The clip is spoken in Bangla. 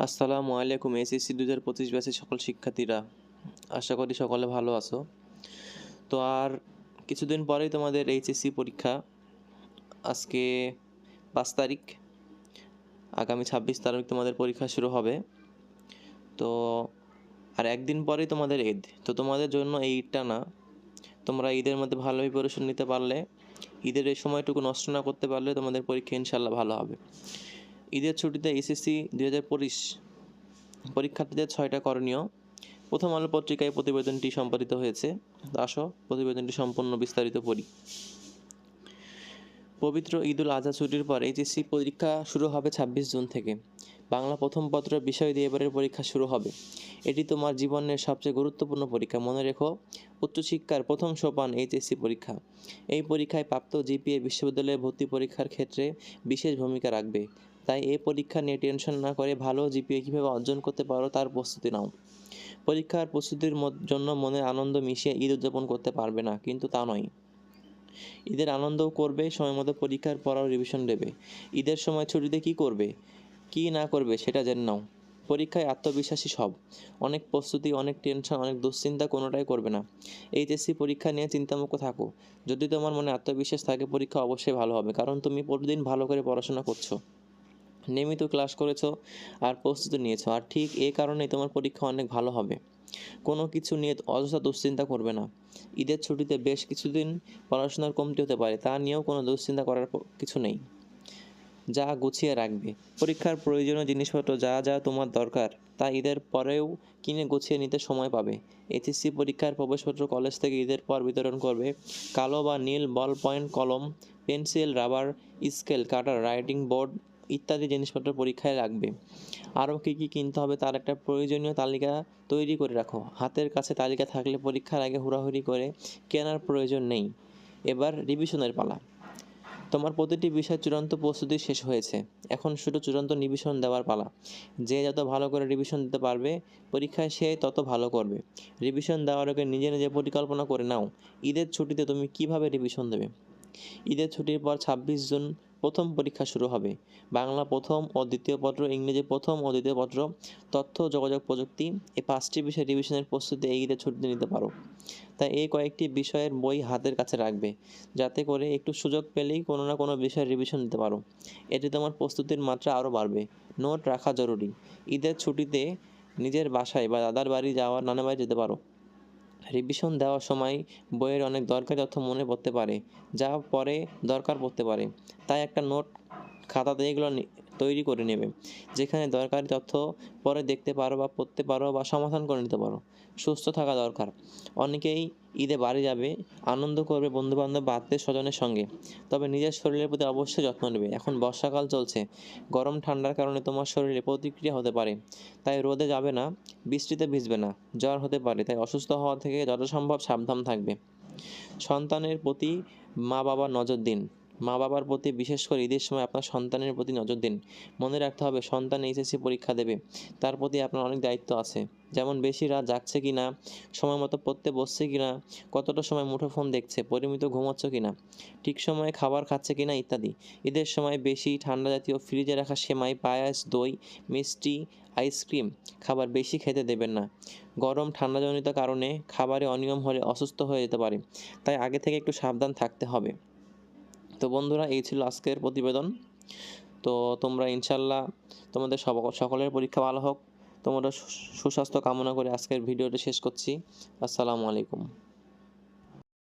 আসসালামু আলাইকুম, এসএসসি দু হাজার পঁচিশ ব্যাচের সকল শিক্ষার্থীরা। আশা করি সকলে ভালো আছো। তো আর কিছুদিন পরেই তোমাদের এইচএসসি পরীক্ষা। আজকে পাঁচ তারিখ, আগামী ছাব্বিশ তারিখ তোমাদের পরীক্ষা শুরু হবে। তো আর একদিন পরেই তোমাদের ঈদ। তো তোমাদের জন্য এই ঈদটা না, তোমরা ঈদের মধ্যে ভালোভাবে প্রিপারেশন নিতে পারলে, ঈদের এই সময়টুকু নষ্ট না করতে পারলে তোমাদের পরীক্ষা ইনশাল্লাহ ভালো হবে। ঈদের ছুটিতে এসএসসি দুই হাজার পঁচিশ পরীক্ষার্থীদের ছয়টা করণীয়। প্রথম আলো পত্রিকায় প্রতিবেদনটি সম্পাদিত হয়েছে। আসো, প্রতিবেদনটি সম্পূর্ণ বিস্তারিত পড়ি। পবিত্র ঈদুল আজহা ছুটির পর এইচএসসি পরীক্ষা শুরু হবে ছাব্বিশ জুন থেকে। বাংলা প্রথম পত্র বিষয় দিয়ে এবারের পরীক্ষা শুরু হবে। এটি তোমার জীবনের সবচেয়ে গুরুত্বপূর্ণ পরীক্ষা। মনে রেখো, উচ্চশিক্ষার প্রথম সোপান এইচএসসি পরীক্ষা। এই পরীক্ষায় প্রাপ্ত জিপিএ বিশ্ববিদ্যালয়ে ভর্তি পরীক্ষার ক্ষেত্রে বিশেষ ভূমিকা রাখবে। তাই এই পরীক্ষা নিয়ে টেনশন না করে ভালো জিপিএ কীভাবে অর্জন করতে পারো তার প্রস্তুতি নাও। পরীক্ষার প্রস্তুতির জন্য মনে আনন্দ মিশিয়ে ঈদ উদযাপন করতে পারবে না, কিন্তু তা নয়। ঈদের আনন্দও করবে, সময় মতো পরীক্ষার পড়াও রিভিশন দেবে। ঈদের সময় ছুটিতে কি করবে? কি না করবে সেটা জেনে নাও। পরীক্ষায় আত্মবিশ্বাসী সব। অনেক প্রস্তুতি, অনেক টেনশন, অনেক দুশ্চিন্তা কোনোটাই করবে না। এইচএসসি পরীক্ষা নিয়ে চিন্তামুক্ত থাকো। যদি তোমার মনে আত্মবিশ্বাস থাকে, পরীক্ষা অবশ্যই ভালো হবে, কারণ তুমি প্রতিদিন ভালো করে পড়াশোনা করছ। নিয়মিত ক্লাস করেছ আর প্রস্তুতি নিয়েছো। আর ঠিক এই কারণেই তোমার পরীক্ষা অনেক ভালো হবে। কোনো কিছু নিয়ে অযথা দুশ্চিন্তা করবে না। ঈদের ছুটিতে বেশ কিছুদিন পড়াশোনার কমতি হতে পারে, তা নিয়েও কোনো দুশ্চিন্তা করার কিছু নেই। যা গুছিয়ে রাখবে। পরীক্ষার প্রয়োজনীয় জিনিসপত্র যা যা তোমার দরকার, তা ঈদের পরেও কিনে গুছিয়ে নিতে সময় পাবে। এইচএসসি পরীক্ষার প্রবেশপত্র কলেজ থেকে ঈদের পর বিতরণ করবে। কালো বা নীল বল পয়েন্ট, কলম, pencil, rubber, scale, cutter, writing board ইত্যাদি জিনিসপত্র পরীক্ষায় রাখবে। আরও কী কী কিনতে হবে তার একটা প্রয়োজনীয় তালিকা তৈরি করে রাখো। হাতের কাছে তালিকা থাকলে পরীক্ষার আগে হুড়াহুড়ি করে কেনার প্রয়োজন নেই। এবার রিভিশনের পালা। তোমার প্রতিটি বিষয় চূড়ান্ত প্রস্তুতি শেষ হয়েছে। এখন শুধু চূড়ান্ত নিবেশন দেওয়ার পালা। যে যত ভালো করে রিভিশন দিতে পারবে, পরীক্ষায় সে তত ভালো করবে। রিভিশন দেওয়ার আগে নিজে নিজে পরিকল্পনা করে নাও। ঈদের ছুটিতে তুমি কীভাবে রিভিশন দেবে? ঈদের ছুটির পর ছাব্বিশ জুন প্রথম পরীক্ষা শুরু হবে। বাংলা প্রথম ও দ্বিতীয় পত্র, ইংরেজি প্রথম ও দ্বিতীয় পত্র, তথ্য, যোগাযোগ প্রযুক্তি, এই পাঁচটি বিষয় রিভিশনের প্রস্তুতি ঈদের ছুটিতে নিতে পারো। তাই এই কয়েকটি বিষয়ের বই হাতের কাছে রাখবে, যাতে করে একটু সুযোগ পেলেই কোনো না কোনো বিষয়ের রিভিশন দিতে পারো। এতে তোমার প্রস্তুতির মাত্রা আরও বাড়বে। নোট রাখা জরুরি। ঈদের ছুটিতে নিজের বাসায় বা দাদার বাড়ি যাওয়ার নানা বাড়ি যেতে পারো। রিভিশন দেওয়ার সময় বইয়ের অনেক দরকারি তথ্য মনে পড়তে পারে, যা পরে দরকার পড়তে পারে। তাই একটা নোট খাতাতে এগুলো তৈরি করে নেবে। যেখানে দরকারি তথ্য পরে দেখতে পারো বা পড়তে পারো বা সমাধান করে নিতে পারো। সুস্থ থাকা দরকার। অনেকেই ঈদে বাড়ি যাবে, আনন্দ করবে বন্ধুবান্ধব আত্মীয় স্বজনের সঙ্গে। তবে নিজের শরীরের প্রতি অবশ্যই যত্ন নেবে। এখন বর্ষাকাল চলছে। গরম, ঠান্ডার কারণে তোমার শরীরে প্রতিক্রিয়া হতে পারে। তাই রোদে যাবে না, বৃষ্টিতে ভিজবে না। জ্বর হতে পারে, তাই অসুস্থ হওয়া থেকে যত সম্ভব সাবধান থাকবে। সন্তানের প্রতি মা বাবার নজর দিন। মা বাবার প্রতি, বিশেষ করে ঈদের সময় আপনার সন্তানের প্রতি নজর দিন। মনে রাখতে হবে, সন্তান এইচএসসি পরীক্ষা দেবে। তার প্রতি আপনার অনেক দায়িত্ব আছে। যেমন বেশি রাত জাগছে কি না, সময় মতো পড়তে বসছে কি না, কতটা সময় মুঠোফোন দেখছে, পরিমিত ঘুমাচ্ছ কি না, ঠিক সময়ে খাবার খাচ্ছে কি না ইত্যাদি। ঈদের সময় বেশি ঠান্ডা জাতীয় ফ্রিজে রাখা সেমাই, পায়াস, দই, মিষ্টি, আইসক্রিম খাবার বেশি খেতে দেবেন না। গরম ঠান্ডাজনিত কারণে খাবারে অনিয়ম হলে অসুস্থ হয়ে যেতে পারে। তাই আগে থেকে একটু সাবধান থাকতে হবে। তো বন্ধুরা, এই ছিল আজকের প্রতিবেদন। তো তোমরা ইনশাল্লাহ তোমাদের সকলের পরীক্ষা ভালো হোক। তোমরা সুস্বাস্থ্য কামনা করে আজকের ভিডিওটা শেষ করছি। আসসালামু আলাইকুম।